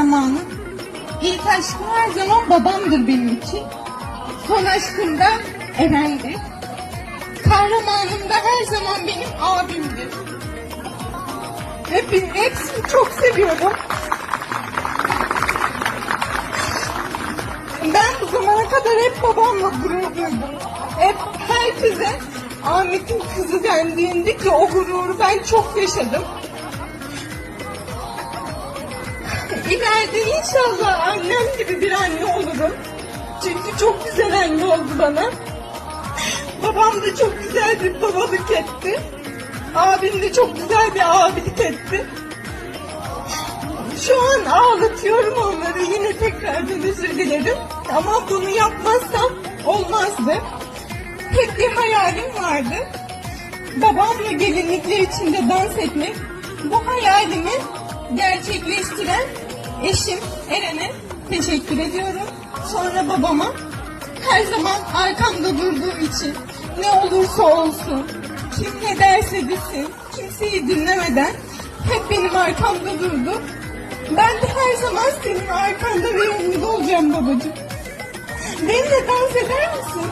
kahramanım. İlk aşkım her zaman babamdır benim için. Son aşkım da Eren'dir. Kahramanım da her zaman benim abimdir. Hep, hepsini çok seviyorum. Ben bu zamana kadar hep babamla gurur duydum. Hep herkese Ahmet'in kızı dendiğinde ki o gururu ben çok yaşadım. İleride inşallah annem gibi bir anne olurum. Çünkü çok güzel anne oldu bana. Babam da çok güzel bir babalık etti. Abim de çok güzel bir abilik etti. Şu an ağlatıyorum onları. Yine tekrardan özür dilerim. Ama bunu yapmazsam olmazdı. Hep bir hayalim vardı. Babamla gelinlikler içinde dans etmek. Bu hayalimi gerçekleştiren eşim Eren'e teşekkür ediyorum. Sonra babama her zaman arkamda durduğu için ne olursa olsun, kim ne derse desin, kimseyi dinlemeden hep benim arkamda durdu. Ben de her zaman senin arkanda ve yanında olacağım babacığım. Benimle dans eder misin?